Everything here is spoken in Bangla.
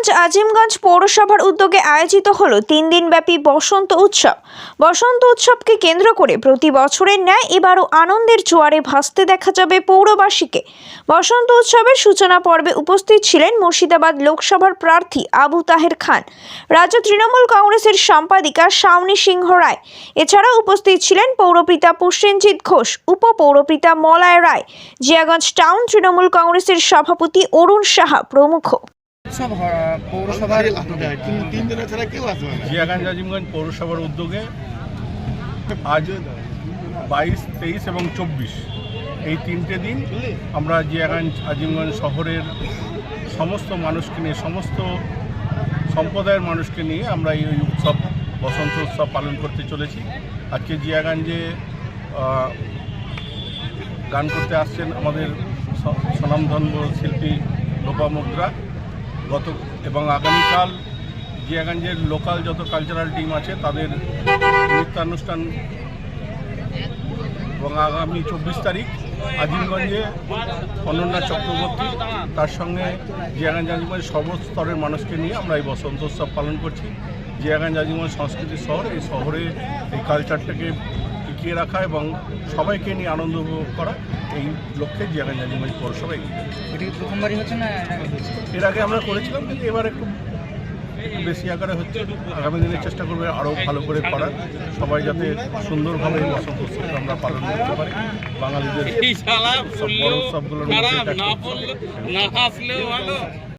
জিয়াগঞ্জ আজিমগঞ্জ পৌরসভার উদ্যোগে আয়োজিত হলো তিন দিনব্যাপী বসন্ত উৎসব। বসন্ত উৎসবকে কেন্দ্র করে প্রতি বছরের ন্যায় এবারও আনন্দের জোয়ারে ভাসতে দেখা যাবে পৌরবাসীকে। বসন্ত উৎসবের সূচনা পর্বে উপস্থিত ছিলেন মুর্শিদাবাদ লোকসভার প্রার্থী আবু তাহের খান, রাজ্য তৃণমূল কংগ্রেসের সম্পাদিকা শাওনি সিংহ রায়। এছাড়াও উপস্থিত ছিলেন পৌরপিতা প্রসেনজিৎ ঘোষ, উপপৌরপিতা মলায় রায়, জিয়াগঞ্জ টাউন তৃণমূল কংগ্রেসের সভাপতি অরুণ সাহা প্রমুখ। পৌরসভার উদ্যোগে তিন তিন দিনের ছাড়া কেউ আসবে জিয়াগঞ্জ আজিমগঞ্জ পৌরসভার উদ্যোগে আজ বাইশ তেইশ এবং চব্বিশ এই তিনটে দিন আমরা জিয়াগঞ্জ আজিমগঞ্জ শহরের সমস্ত মানুষকে নিয়ে সমস্ত সম্প্রদায়ের মানুষকে নিয়ে আমরা এই উৎসব বসন্ত উৎসব পালন করতে চলেছি। আজকে জিয়াগঞ্জে গান করতে আসছেন আমাদের স্বনামধন্য শিল্পী লোপা মুদ্রা। গত এবং আগামীকাল জিয়াগঞ্জের লোকাল যত কালচারাল টিম আছে, তাদের নৃত্যানুষ্ঠান এবং আগামী চব্বিশ তারিখ আজিমগঞ্জে অনন্যা চক্রবর্তী, তার সঙ্গে জিয়াগঞ্জ আজিমগঞ্জ সর্বস্তরের মানুষকে নিয়ে আমরা এই বসন্ত উৎসব পালন করছি। জিয়াগঞ্জ আজিমগঞ্জ সংস্কৃতির শহর, এই শহরে এই কালচারটাকে টিকিয়ে রাখা এবং সবাইকে নিয়ে আনন্দ উপভোগ করা এই লক্ষ্যে জিয়াগঞ্জ পৌরসভা এগিয়ে। এটা প্রথমবারই হচ্ছে না এর আগে আমরা করেছিলাম কিন্তু এবার একটু বেশি আকারে হচ্ছে। আগামী দিনে চেষ্টা করবে আরও ভালো করে করার। সবাই যাতে সুন্দরভাবে এই বসন্ত উৎসবটা আমরা পালন করতে পারি। বাঙালিদের এই